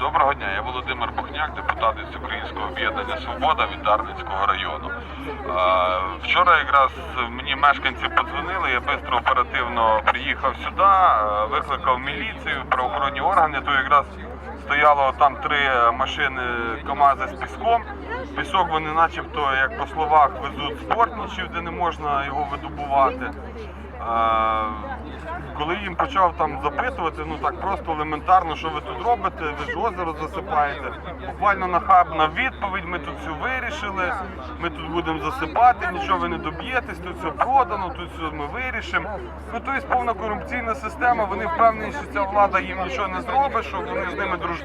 Доброго дня, я Володимир Бухняк, депутат із Українського об'єднання Свобода від Дарницького району. Вчора якраз мені мешканці подзвонили, я швидко оперативно приїхав сюди, викликав міліцію, правоохоронні органи. То якраз стояло там три машини КАМАЗи з піском. Пісок вони начебто, як по словах, везуть з портнічів, де не можна його видобувати. Е, Коли їм почав там запитувати, ну так просто елементарно, що ви тут робите, ви ж озеро засипаєте. Буквально нахабна відповідь, ми тут все вирішили, ми тут будемо засипати, нічого ви не доб'єтесь, тут все продано, тут все ми вирішимо. Ну тобто повна корупційна система, вони впевнені, що ця влада їм нічого не зробить, що вони з ними дружбани,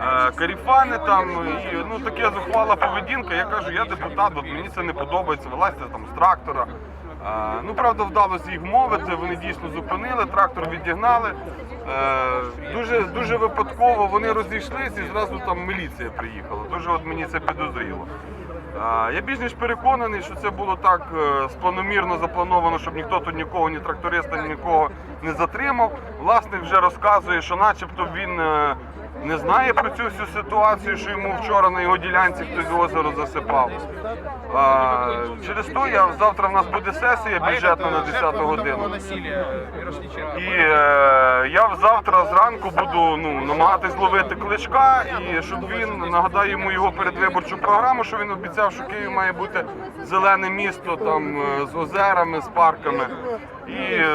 е, каріфани там, і ну таке зухвала поведінка. Я кажу, я депутат, от мені це не подобається, вилазьте там з трактора. Е, Ну, правда, вдалося їх мовити, вони дійсно зупинили, трактор відігнали. Е, Дуже, дуже випадково вони розійшлись і зразу там міліція приїхала. Дуже от мені це підозріло. Я більш ніж переконаний, що це було так спланомірно заплановано, щоб ніхто тут нікого, ні тракториста, ні нікого не затримав. Власник вже розказує, що начебто він е, не знає про цю всю ситуацію, що йому вчора на його ділянці хтось озеро засипав. А, через то я завтра в нас буде сесія бюджетна на 10 годину. І е, я завтра зранку буду ну, намагатись ловити кличка, і щоб він нагадаю йому його передвиборчу програму, що він обіцяв, що Київ має бути зелене місто там е, з озерами, з парками. І е,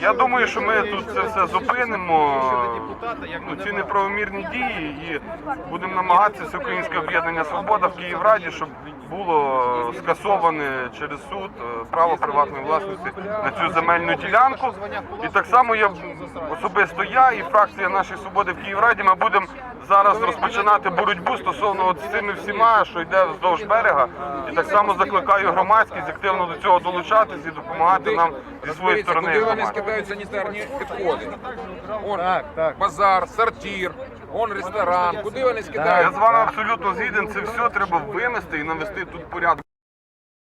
я думаю, що ми тут це все зупинимо. Ну, ці неправомірні дії і будемо намагатися з Українське об'єднання Свобода в Київраді, щоб було скасоване через суд е, право приватної власності на цю земельну ділянку. І так само я особисто я і фракція нашої свободи в Київраді. Ми будемо зараз розпочинати боротьбу стосовно от з цими всіма, що йде вздовж берега. І так само закликаю громадськість активно до цього долучатись і допомагати нам зі своєї сторони. Куди вони скидають санітарні підходи? Базар, сортир, он ресторан. Куди вони Я з вами абсолютно згіден. Це все треба винести і навести тут порядок.